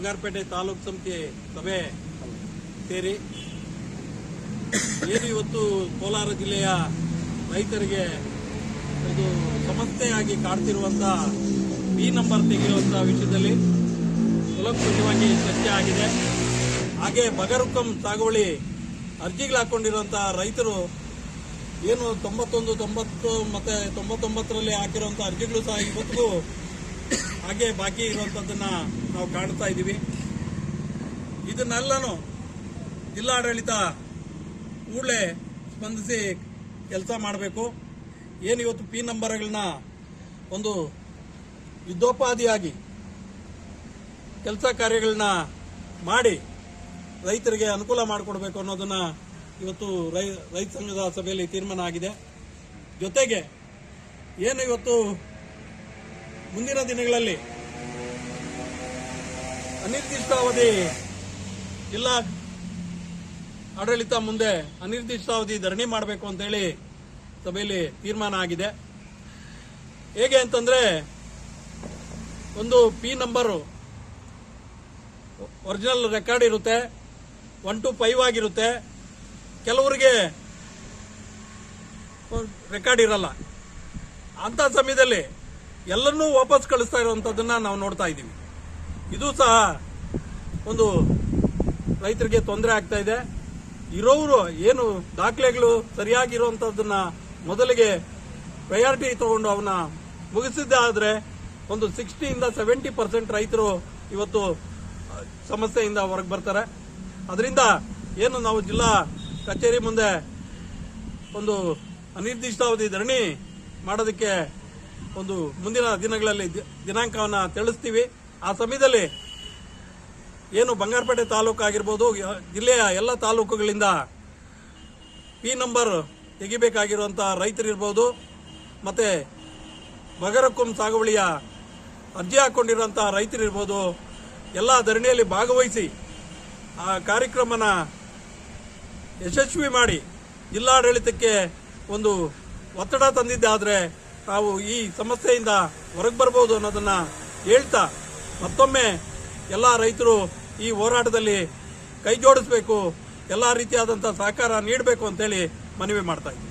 ಬಂಗಾರಪೇಟೆ ತಾಲೂಕು ಸಮಿತಿ ಸಭೆ ಸೇರಿ ಏನು ಇವತ್ತು ಕೋಲಾರ ಜಿಲ್ಲೆಯ ರೈತರಿಗೆ ಇದು ಸಮಸ್ಯೆಯಾಗಿ ಕಾಡ್ತಿರುವಂಥ ಬಿ ನಂಬರ್ ತೆಗೆಯುವಂತಹ ವಿಷಯದಲ್ಲಿ ಸುಲಭವಾಗಿ ಚರ್ಚೆ ಆಗಿದೆ. ಹಾಗೆ ಬಗರುಕಂ ಸಾಗುವಳಿ ಅರ್ಜಿಗಳು ಹಾಕೊಂಡಿರುವಂತಹ ರೈತರು ಏನು ತೊಂಬತ್ತೊಂದು, ತೊಂಬತ್ತು ಮತ್ತೆ ತೊಂಬತ್ತೊಂಬತ್ತರಲ್ಲಿ ಹಾಕಿರುವಂತಹ ಅರ್ಜಿಗಳು ಸಹ ಇವತ್ತಿಗೂ ಹಾಗೆ ಬಾಕಿ ಇರುವಂತದ್ದನ್ನ ನಾವು ಕಾಣ್ತಾ ಇದ್ದೀವಿ. ಇದನ್ನೆಲ್ಲನೂ ಜಿಲ್ಲಾಡಳಿತ ಕೂಡಲೇ ಸ್ಪಂದಿಸಿ ಕೆಲಸ ಮಾಡಬೇಕು. ಏನು ಇವತ್ತು ಪಿ ನಂಬರ್ಗಳನ್ನ ಒಂದು ಯುದ್ಧೋಪಾದಿಯಾಗಿ ಕೆಲಸ ಕಾರ್ಯಗಳನ್ನ ಮಾಡಿ ರೈತರಿಗೆ ಅನುಕೂಲ ಮಾಡಿಕೊಡ್ಬೇಕು ಅನ್ನೋದನ್ನ ಇವತ್ತು ರೈತ ಸಂಘದ ಸಭೆಯಲ್ಲಿ ತೀರ್ಮಾನ ಆಗಿದೆ. ಜೊತೆಗೆ ಏನು ಇವತ್ತು ಮುಂದಿನ ದಿನಗಳಲ್ಲಿ ಅನಿರ್ದಿಷ್ಟಾವಧಿ ಜಿಲ್ಲಾ ಆಡಳಿತ ಮುಂದೆ ಅನಿರ್ದಿಷ್ಟಾವಧಿ ಧರಣಿ ಮಾಡಬೇಕು ಅಂತೇಳಿ ಸಭೆಯಲ್ಲಿ ತೀರ್ಮಾನ ಆಗಿದೆ. ಹೇಗೆ ಅಂತಂದ್ರೆ ಒಂದು ಪಿ ನಂಬರು ಒರಿಜಿನಲ್ ರೆಕಾರ್ಡ್ ಇರುತ್ತೆ ಒನ್ ಟು ಫೈವ್ ಆಗಿರುತ್ತೆ. ಕೆಲವರಿಗೆ ರೆಕಾರ್ಡ್ ಇರಲ್ಲ. ಅಂತ ಸಮಯದಲ್ಲಿ ಎಲ್ಲರನ್ನೂ ವಾಪಸ್ ಕಳಿಸ್ತಾ ಇರುವಂಥದ್ದನ್ನು ನಾವು ನೋಡ್ತಾ ಇದ್ದೀವಿ. ಇದು ಸಹ ಒಂದು ರೈತರಿಗೆ ತೊಂದರೆ ಆಗ್ತಾ ಇದೆ. ಇರೋರು ಏನು ದಾಖಲೆಗಳು ಸರಿಯಾಗಿರುವಂತದ್ದನ್ನ ಮೊದಲಿಗೆ ಪ್ರಯಾರಿಟಿ ತಗೊಂಡು ಅವನ್ನ ಮುಗಿಸಿದ್ದೆ ಆದ್ರೆ ಒಂದು ಸಿಕ್ಸ್ಟಿಯಿಂದ ಸೆವೆಂಟಿ ಪರ್ಸೆಂಟ್ ರೈತರು ಇವತ್ತು ಸಮಸ್ಯೆಯಿಂದ ಹೊರಗೆ ಬರ್ತಾರೆ. ಅದರಿಂದ ಏನು ನಾವು ಜಿಲ್ಲಾ ಕಚೇರಿ ಮುಂದೆ ಒಂದು ಅನಿರ್ದಿಷ್ಟಾವಧಿ ಧರಣಿ ಮಾಡೋದಕ್ಕೆ ಒಂದು ಮುಂದಿನ ದಿನಗಳಲ್ಲಿ ದಿನಾಂಕವನ್ನು ತಿಳಿಸ್ತೀವಿ. ಆ ಸಮಯದಲ್ಲಿ ಏನು ಬಂಗಾರಪೇಟೆ ತಾಲೂಕು ಆಗಿರ್ಬೋದು ಜಿಲ್ಲೆಯ ಎಲ್ಲ ತಾಲೂಕುಗಳಿಂದ ಪಿ ನಂಬರ್ ತೆಗಿಬೇಕಾಗಿರುವಂಥ ರೈತರಿರ್ಬೋದು, ಮತ್ತು ಬಗರಕುಂ ಸಾಗುವಳಿಯ ಅರ್ಜಿ ಹಾಕ್ಕೊಂಡಿರುವಂಥ ರೈತರಿರ್ಬೋದು, ಎಲ್ಲ ಧರಣಿಯಲ್ಲಿ ಭಾಗವಹಿಸಿ ಆ ಕಾರ್ಯಕ್ರಮನ ಯಶಸ್ವಿ ಮಾಡಿ ಜಿಲ್ಲಾಡಳಿತಕ್ಕೆ ಒಂದು ಒತ್ತಡ ತಂದಿದ್ದಾದ್ರೆ ನಾವು ಈ ಸಮಸ್ಯೆಯಿಂದ ಹೊರಗೆ ಬರ್ಬೋದು ಅನ್ನೋದನ್ನ ಹೇಳ್ತಾ ಮತ್ತೊಮ್ಮೆ ಎಲ್ಲ ರೈತರು ಈ ಹೋರಾಟದಲ್ಲಿ ಕೈ ಜೋಡಿಸಬೇಕು, ಎಲ್ಲ ರೀತಿಯಾದಂಥ ಸಹಕಾರ ನೀಡಬೇಕು ಅಂತೇಳಿ ಮನವಿ ಮಾಡ್ತಾ ಇದ್ದೀನಿ.